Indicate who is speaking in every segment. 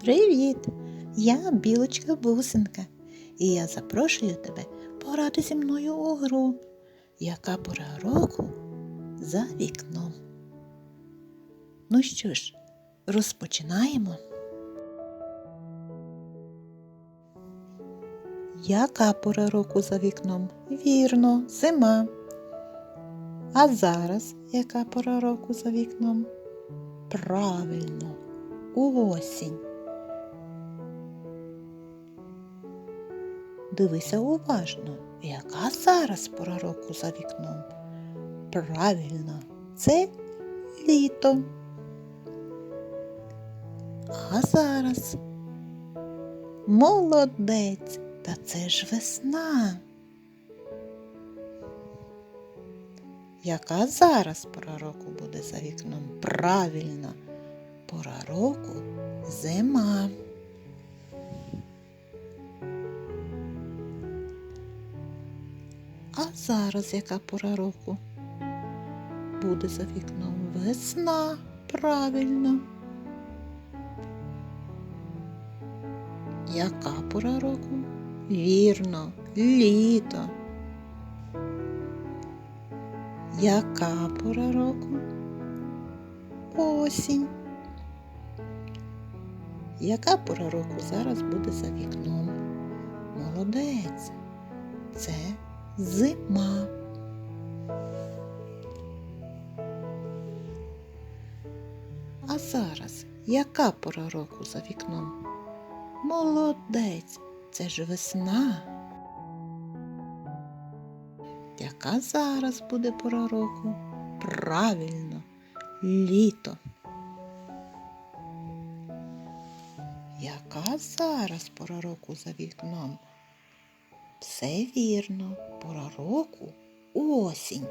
Speaker 1: Привіт! Я білочка бусинка, і я запрошую тебе пограти зі мною у гру, яка пора року за вікном. Ну що ж, розпочинаємо. Яка пора року за вікном? Вірно, зима. А зараз яка пора року за вікном? Правильно, осінь. Дивися уважно, яка зараз пора року за вікном? Правильно, це літо. А зараз молодець, та це ж весна. Яка зараз пора року буде за вікном? Правильно, пора року зима. А зараз яка пора року? Буде за вікном весна, правильно. Яка пора року? Вірно, літо. Яка пора року? Осінь. Яка пора року зараз буде за вікном? Молодець. Це зима. А зараз яка пора року за вікном? Молодець. Це ж весна. Яка зараз буде пора року? Правильно, літо. Яка зараз пора року за вікном? Все вірно, пора року осінь.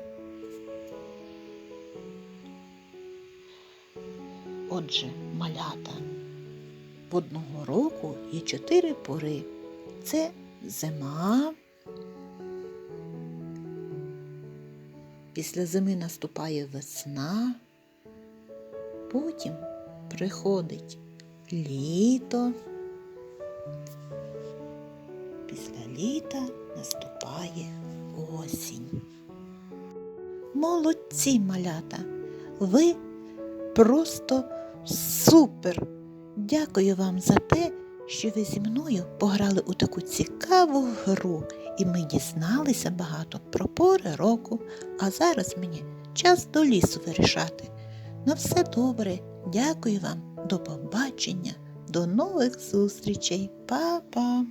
Speaker 1: Отже, малята, в одного року є чотири пори. Це зима. Після зими наступає весна, потім приходить літо. Після літа наступає осінь. Молодці малята! Ви просто супер! Дякую вам за те, що ви зі мною пограли у таку цікаву гру, і ми дізналися багато про пори року, а зараз мені час до лісу вирішати. На все добре, дякую вам, до побачення, до нових зустрічей, Па-па!